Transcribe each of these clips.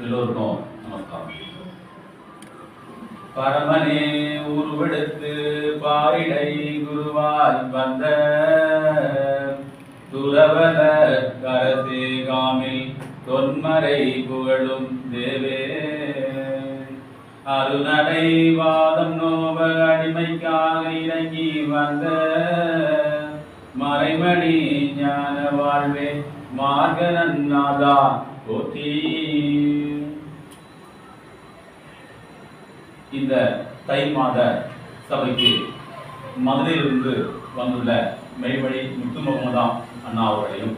எல்லோருக்கும் நமஸ்காரம். பரமனே உருவெடுத்து பாரிடை குருவாய் வந்த துரவல கரசே காமில் தொன்மறை புகழும் தேவே. அருணடை வாதம் நோவ அடிமைக்காக இறங்கி வந்த மறைமணி ஞான வாழ்வே மார்கநாதா போற்றி. இந்த தை மாத சபைக்கு மதுரையிலிருந்து வந்துள்ள மெய்வழி முத்து முகமதாம் அண்ணா அவர்களையும்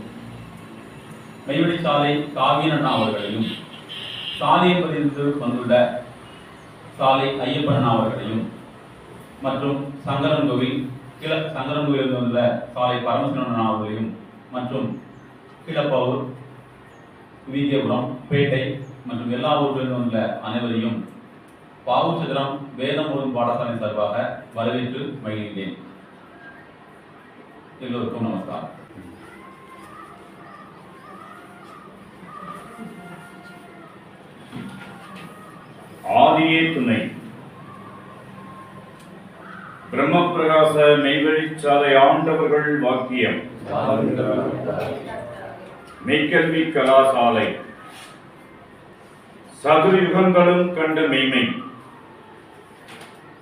மெய்வழி சாலை காவியன் அண்ணா அவர்களையும் சாலையப்பதிலிருந்து வந்துள்ள சாலை ஐயப்பன் அண்ணா அவர்களையும் மற்றும் சங்கரன்கோவில் கிள சங்கரன்கோவிலிருந்து வந்துள்ள சாலை பரமசிவன் அண்ணா அவர்களையும் மற்றும் கிளப்பவூர் வீதியபுரம் பேட்டை மற்றும் எல்லா ஊர்களிலும் உள்ள அனைவரையும் பாவுச்சந்திரம் வேதம் ஒரு பாடசாலை சார்பாக வரவேற்று மகிழ்கிறேன் எல்லோருக்கும் நமஸ்காரம். ஆதியே துணை. பிரம்ம பிரகாச மெய்வழிச்சாலை ஆண்டவர்கள் வாக்கியம். மெய்கல்வி கலாசாலை. சதுர்யுகங்களும் கண்ட மெய்மை.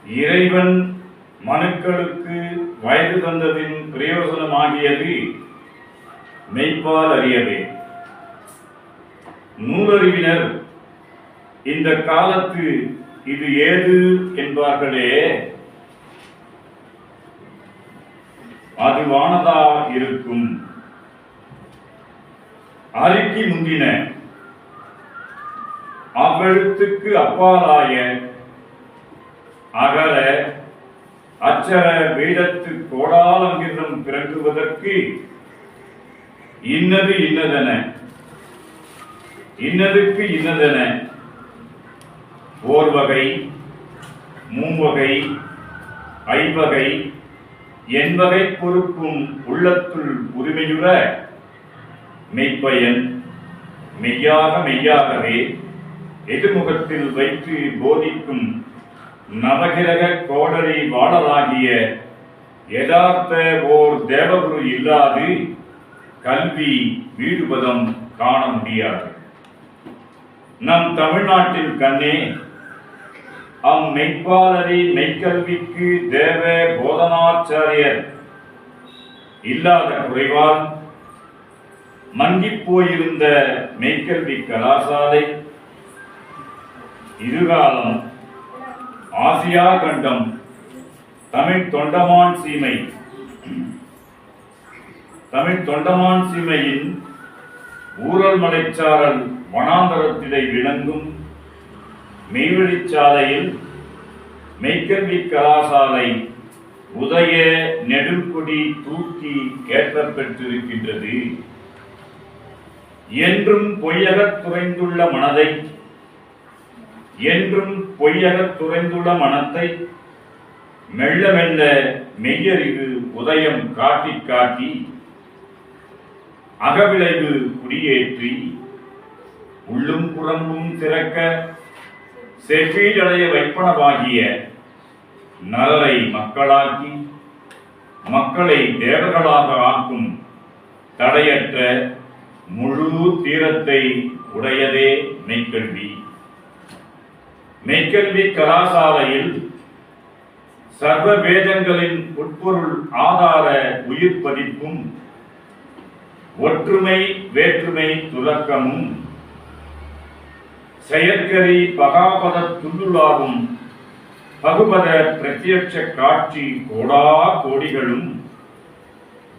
இறைவன் மனுக்களுக்கு வயது தந்ததின் பிரயோசனமாகியது மெய்ப்பால் அறியவே. நூலறிவினர் இந்த காலத்து இது ஏது என்பார்களே? அது வானதா இருக்கும். அறிக்கை முந்தின அவ்வெழுத்துக்கு அப்பாலாய அகல அச்சர வேதத்து கோடாலங்கிரம் பிறங்குவதற்கு இன்னது இன்னதென. இன்னதுக்கு இன்னதென. ஓர்வகை மூவகை ஐவகை என்பகை பொறுப்பும் உள்ளத்துள் உரிமையுற மெய்ப்பயன் மெய்யாக மெய்யாகவே எதிர்முகத்தில் வைத்து போதிக்கும் நவகிரக கோடரி வாடலாகிய யதார்த்த ஓர் தேவகுரு இல்லாது கல்வி வீடுபதம் காண முடியாது. நம் தமிழ்நாட்டின் கண்ணே அம் மெய்ப்பாளரி மெய்க்கல்விக்கு தேவ போதனாச்சாரியர். இல்லாத குறைவால் மங்கிப் போயிருந்த மெய்க்கல்வி கலாசாலை. இதுகாலம் ஆசியா கண்டம் தமிழ் தொண்டமான் சீமை. தமிழ் தொண்டமான் சீமையின் ஊரல் மலைச்சாரல் வனாந்தரத்திடை விளங்கும் மெய்வெளிச்சாலையில் மெய்க்கல்வி கலாசாலை உதய நெடுங்கொடி தூக்கி ஏற்றப் பெற்றிருக்கின்றது. என்றும் பொய்யகத் துறைந்துள்ள மனதை என்றும் பொய்யகத் துறைந்துள்ள மனத்தை மெல்ல மெல்ல மெய்யறிவு உதயம் காட்டி காட்டி அகவிளைவு குடியேற்றி உள்ளும் புறம்பும் திறக்க செவ்வீடடைய வைப்பனவாகிய நலரை மக்களாக்கி மக்களை தேவர்களாக ஆக்கும் தடையற்ற முழு தீரத்தை உடையதே மெய்க்கல்வி மெய்கல்வி கலாசாலையில் சர்வ வேதங்களின் உட்பொருள் ஆதார உயிர் பதிப்பும் ஒற்றுமை வேற்றுமை துலக்கமும் செயற்கரி பகாபத துள்ளுலாவும் பகுபத பிரத்யட்ச காட்சி கோடா கோடிகளும்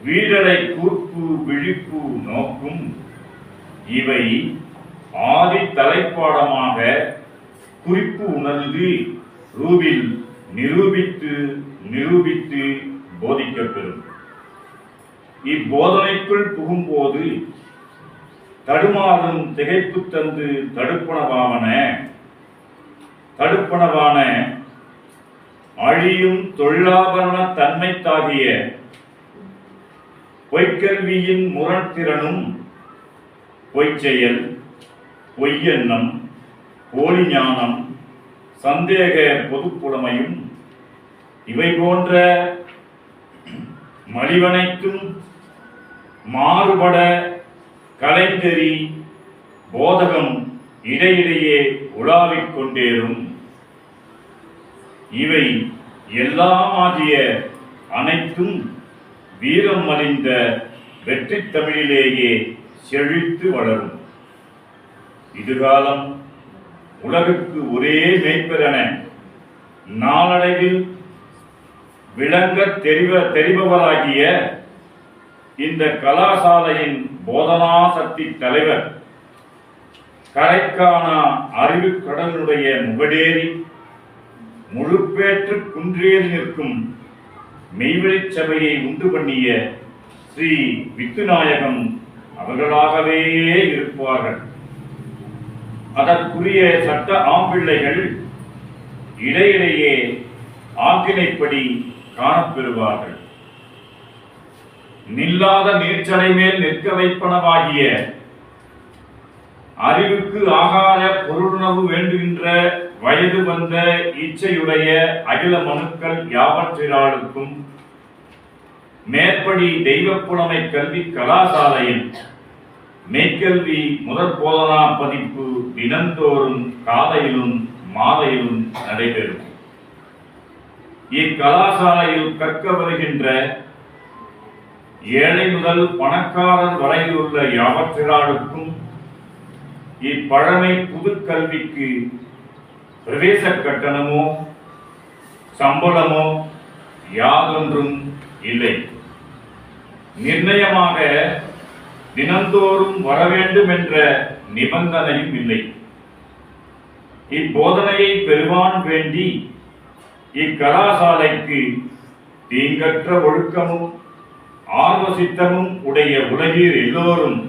வீரரை கூர்ப்பு விழிப்பு நோக்கும் இவை ஆதி தலைப்பாடமாக குறிப்பு உணர்ந்து ரூபில் நிரூபித்து நிரூபித்து போதிக்கப்பெறும். இப்போதனைக்குள் புகும்போது தடுமாறும் திகைப்பு தந்து தடுப்பனவாவன தடுப்பனவான அழியும் தொழிலாபரண தன்மைத்தாகிய பொய்க்கல்வியின் முரண்திறனும் பொய்ச்செயல் பொய்யெண்ணம் போலி ஞானம் சந்தேக பொதுப்புலமையும் இவை போன்ற மலிவனைக்கும் மாறுபட கலைந்தெறி போதகம் இடையிடையே உலாவிக் கொண்டேறும். இவை எல்லாமாகிய அனைத்தும் வீரம் அறிந்த வெற்றி தமிழிலேயே செழித்து வளரும். இதுகாலம் உலகுக்கு ஒரே மெய்ப்பெறன நாளடைவில் விளங்க தெரிவ தெரிபவராகிய இந்த கலாசாலையின் போதனா சக்தி தலைவர் கரைக்கானா அறிவு கடலுடைய முகடேறி முழுப்பேற்று குன்றேறி நிற்கும் மெய்வெளிச் சபையை உண்டு பண்ணிய ஸ்ரீ வித்துநாயகம் அவர்களாகவே இருப்பார்கள். அதற்குரிய சட்ட ஆம்பிள்ளைகள் இடையிடையே ஆக்கினைப்படி காணப்பெறுவார்கள். நில்லாத நீர்ச்சலை மேல் நிற்க வைப்பனவாகிய அறிவுக்கு ஆகார பொருளுணவு வேண்டுகின்ற வயது வந்த இச்சையுடைய அகில மனுக்கள் யாவற்றினாளுக்கும் மேற்படி தெய்வப்புலமை கல்வி கலாசாலையில் மெய்க்கல்வி முதற் போதனா பதிப்பு தினந்தோறும் காலையிலும் மாலையிலும் நடைபெறும். இக்கலாசாலையில் கற்க வருகின்ற ஏழை முதல் பணக்காரர் வரையில் உள்ள யாவற்றினாளுக்கும் இப்பழமை புது கல்விக்கு பிரவேச கட்டணமோ சம்பளமோ யாதொன்றும் இல்லை. நிர்ணயமாக தினந்தோறும் வர வேண்டும் என்ற நிபந்தனையும் இல்லை. இப்போதனையை பெறுவான் வேண்டி இக்கலாசாலைக்கு தீங்கற்ற ஒழுக்கமும் ஆர்வசித்தமும் உடைய உலகீர் எல்லோரும்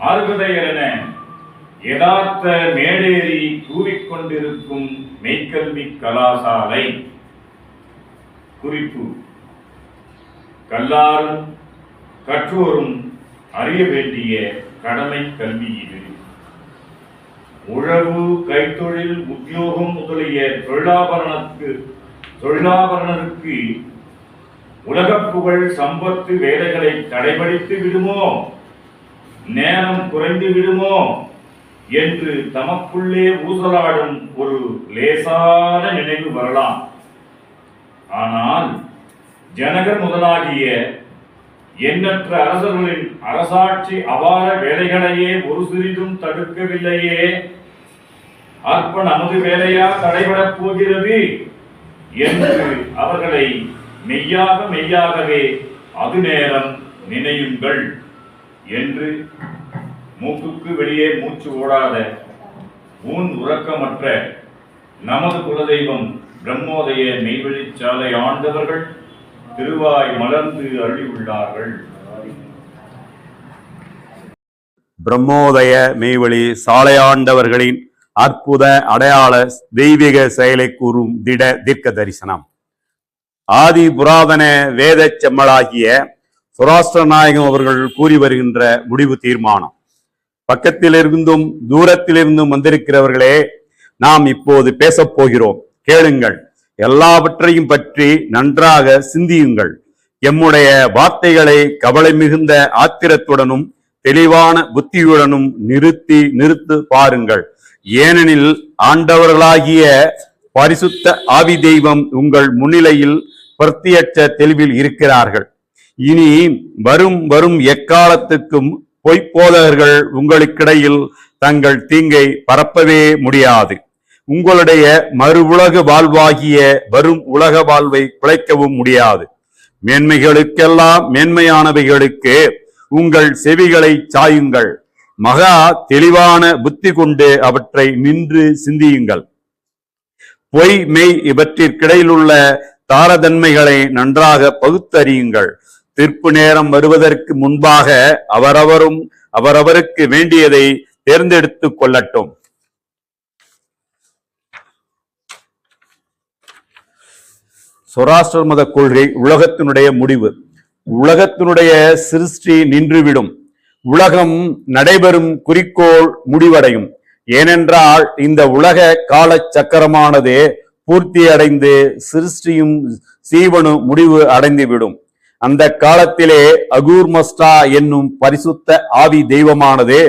அருகதையரென யதார்த்த மேடேறி கூறிக்கொண்டிருக்கும் மெய்க்கல்வி கலாசாலை. குறிப்பு கல்லாரும் கற்றோரும் அறிய வேண்டிய கடமை கல்வி இது. உழவு கைத்தொழில் உத்தியோகம் முதலிய தொழிலாபரணத்துக்கு தொழிலாபரணருக்கு உலக புகழ் சம்பத்து வேலைகளை தடைபடித்து விடுமோ? நேரம் குறைந்து விடுமோ? என்று தமக்குள்ளே ஊசலாடும் ஒரு லேசான நினைவு வரலாம். ஆனால் ஜனகர் முதலாகிய எண்ணற்ற அரசர்களின் அரசாட்சி அபார வேலைகளையே ஒரு சிறிதும் தடுக்கவில்லையே. அற்ப நமது வேலையா தடைபடப் போகிறது என்று அவர்களை மெய்யாக மெய்யாகவே அது நேரம் நினையுங்கள் என்று மூக்குக்கு வெளியே மூச்சு ஓடாத ஊன் உறக்கமற்ற நமது குலதெய்வம் பிரம்மோதய மெய்வெளிச்சாலை ஆண்டவர்கள் திருவாய் மலர்ந்து அருளியுள்ளார்கள் பிரம்மோதய மெய்வழி சாலையாண்டவர்களின் அற்புத அடையாள தெய்வீக செயலை கூறும் திட தீர்க்க தரிசனம். ஆதி புராதன வேத செம்மலாகிய சுராஷ்டிர நாயகம் அவர்கள் கூறி வருகின்ற முடிவு தீர்மானம். பக்கத்திலிருந்தும் தூரத்திலிருந்தும் வந்திருக்கிறவர்களே நாம் இப்போது பேசப் போகிறோம். கேளுங்கள். எல்லாவற்றையும் பற்றி நன்றாக சிந்தியுங்கள். எம்முடைய வார்த்தைகளை கவலை மிகுந்த ஆத்திரத்துடனும் தெளிவான புத்தியுடனும் நிறுத்தி நிறுத்து பாருங்கள். ஏனெனில் ஆண்டவர்களாகிய பரிசுத்த ஆவி தெய்வம் உங்கள் முன்னிலையில் பிரத்தியட்ச தெளிவில் இருக்கிறார்கள். இனி வரும் வரும் எக்காலத்துக்கும் பொய்ப்போதகர்கள் உங்களுக்கிடையில் தங்கள் தீங்கை பரப்பவே முடியாது. உங்களுடைய மறு உலக வாழ்வாகிய வரும் உலக வாழ்வை குலைக்கவும் முடியாது. மேன்மைகளுக்கெல்லாம் மேன்மையானவைகளுக்கு உங்கள் செவிகளை சாயுங்கள். மகா தெளிவான புத்தி கொண்டு அவற்றை நின்று சிந்தியுங்கள். பொய் மெய் இவற்றிற்கிடையிலுள்ள தாரதன்மைகளை நன்றாக பகுத்தறியுங்கள். தீர்ப்பு நேரம் வருவதற்கு முன்பாக அவரவரும் அவரவருக்கு வேண்டியதை தேர்ந்தெடுத்துக் கொள்ளட்டும். சொராஷ்டிர மத கொள்கை உலகத்தினுடைய முடிவு. உலகத்தினுடைய சிருஷ்டி நின்றுவிடும். உலகம் நடைபெறும் குறிக்கோள் முடிவடையும். ஏனென்றால் இந்த உலக கால சக்கரமானது பூர்த்தி அடைந்து சிருஷ்டியும் சீவனும் முடிவு அடைந்துவிடும். அந்த காலத்திலே அகூர்மஸ்டா என்னும் பரிசுத்த ஆவி தெய்வமானது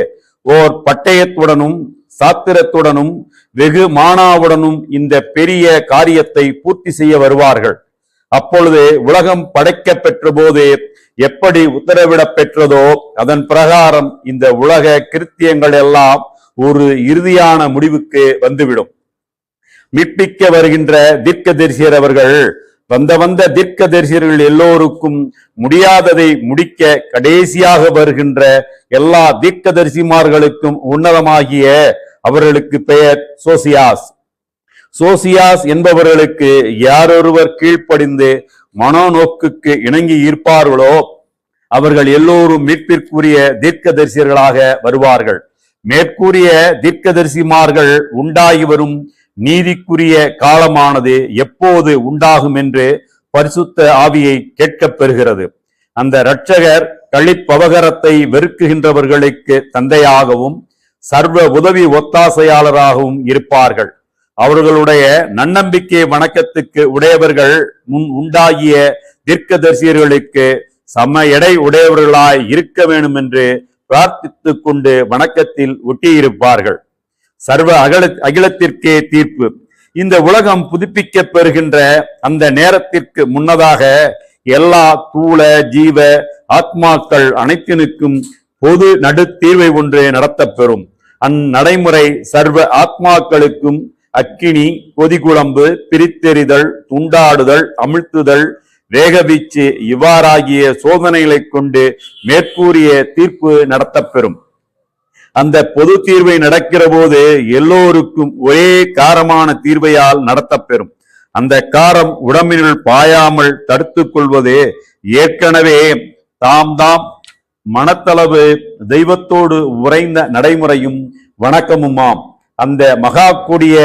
ஓர் பட்டயத்துடனும் சாத்திரத்துடனும் வெகு மானாவுடனும் இந்த பெரிய காரியத்தை பூர்த்தி செய்ய வருவார்கள். அப்பொழுது உலகம் படைக்க பெற்ற போது எப்படி உத்தரவிடப் பெற்றதோ அதன் பிரகாரம் இந்த உலக கிருத்தியங்கள் எல்லாம் ஒரு இறுதியான முடிவுக்கு வந்துவிடும். மீட்பிக்க வருகின்ற தீர்க்க தரிசியர் அவர்கள் வந்த வந்த தீர்க்க தரிசியர்கள் எல்லோருக்கும் முடியாததை முடிக்க கடைசியாக வருகின்ற எல்லா தீர்க்கதரிசிமார்களுக்கும் உன்னதமாகிய அவர்களுக்கு பெயர் சோசியாஸ். சோசியாஸ் என்பவர்களுக்கு யாரொருவர் கீழ்ப்படிந்து மனோநோக்குக்கு இணங்கி இருப்பார்களோ அவர்கள் எல்லோரும் மீட்பிற்குரிய தீர்க்கதரிசியர்களாக வருவார்கள். மேற்கூறிய தீர்க்கதரிசிமார்கள் உண்டாகி வரும் நீதிக்குரிய காலமானது எப்போது உண்டாகும் என்று பரிசுத்த ஆவியை கேட்கப் பெறுகிறது. அந்த இரட்சகர் கழிப்பவகரத்தை வெறுக்குகின்றவர்களுக்கு தந்தையாகவும் சர்வ உதவி ஒத்தாசையாளராகவும் இருப்பார்கள். அவர்களுடைய நன்னம்பிக்கை வணக்கத்துக்கு உடையவர்கள் முன் உண்டாகிய தீர்க்கதரிசியர்களுக்கு சம எடை உடையவர்களாய் இருக்க வேண்டும் என்று பிரார்த்தித்துக் கொண்டு வணக்கத்தில் ஒட்டியிருப்பார்கள். சர்வ அகல அகிலத்திற்கே தீர்ப்பு. இந்த உலகம் புதுப்பிக்கப் பெறுகின்ற அந்த நேரத்திற்கு முன்னதாக எல்லா தூள ஜீவ ஆத்மாக்கள் அனைத்தினுக்கும் பொது நடுத்தீர்வை ஒன்று நடத்தப்பெறும். அந்நடைமுறை சர்வ ஆத்மாக்களுக்கும் அக்கினி கொதிகுழம்பு பிரித்தெறிதல் துண்டாடுதல் அமிழ்த்துதல் வேகவீச்சு இவ்வாறாகிய சோதனைகளை கொண்டு மேற்கூறிய தீர்ப்பு நடத்தப்பெறும். அந்த பொது தீர்வை நடக்கிற போது எல்லோருக்கும் ஒரே காரமான தீர்வையால் நடத்தப்பெறும். அந்த காரம் உடம்பினுள் பாயாமல் தடுத்துக் கொள்வது ஏற்கனவே தாம் தாம் மனத்தளவு தெய்வத்தோடு உறைந்த நடைமுறையும் வணக்கமுமாம். அந்த மகா கூடிய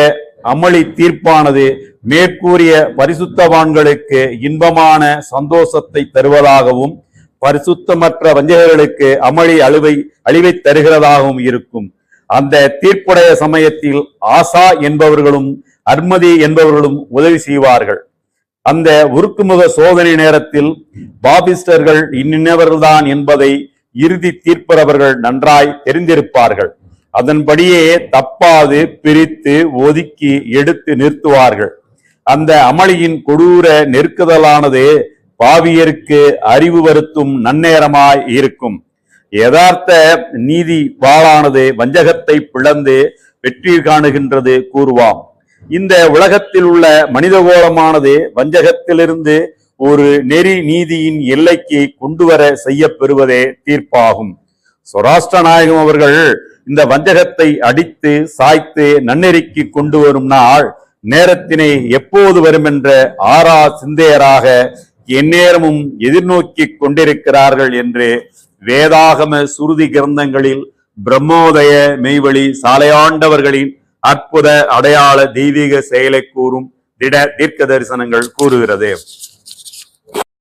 அமளி தீர்ப்பானது மேற்கூறிய பரிசுத்தவான்களுக்கு இன்பமான சந்தோஷத்தை தருவதாகவும் பரிசுத்தமற்ற வஞ்சகர்களுக்கு அமளி அழிவை அழிவை தருகிறதாகவும் இருக்கும். அந்த தீர்ப்புடைய சமயத்தில் ஆசா என்பவர்களும் அர்மதி என்பவர்களும் உதவி செய்வார்கள். அந்த உருக்குமுக சோதனை நேரத்தில் பாபிஸ்டர்கள் இன்னின்னவர்கள்தான் என்பதை இறுதி தீர்ப்பரவர்கள் நன்றாய் தெரிந்திருப்பார்கள். அதன்படியே தப்பாது பிரித்து ஒதுக்கி எடுத்து நிறுத்துவார்கள். அந்த அமளியின் கொடூர நெருக்குதலானது பாவியருக்கு அறிவு வருத்தும் நன்னேரமாய் இருக்கும். யதார்த்த நீதி வாளானது வஞ்சகத்தை பிளந்து வெற்றி காணுகின்றது கூறுவாம். இந்த உலகத்தில் உள்ள மனிதகோளமானது வஞ்சகத்திலிருந்து ஒரு நெறி நீதியின் எல்லைக்கு கொண்டு வர செய்யப்பெறுவதே தீர்ப்பாகும். சொராஷ்டிர நாயகம் அவர்கள் இந்த வஞ்சகத்தை அடித்து சாய்த்து நன்னெறிக்கு கொண்டு வரும் நாள் நேரத்தினை எப்போது வரும் என்ற ஆறா சிந்தையராக எந்நேரமும் எதிர்நோக்கி கொண்டிருக்கிறார்கள் என்று வேதாகம சுருதி கிரந்தங்களில் பிரம்மோதய மெய்வழி சாலையாண்டவர்களின் அற்புத அடையாள தெய்வீக செயலை கூறும் திட தீர்க்க தரிசனங்கள் கூறுகிறது.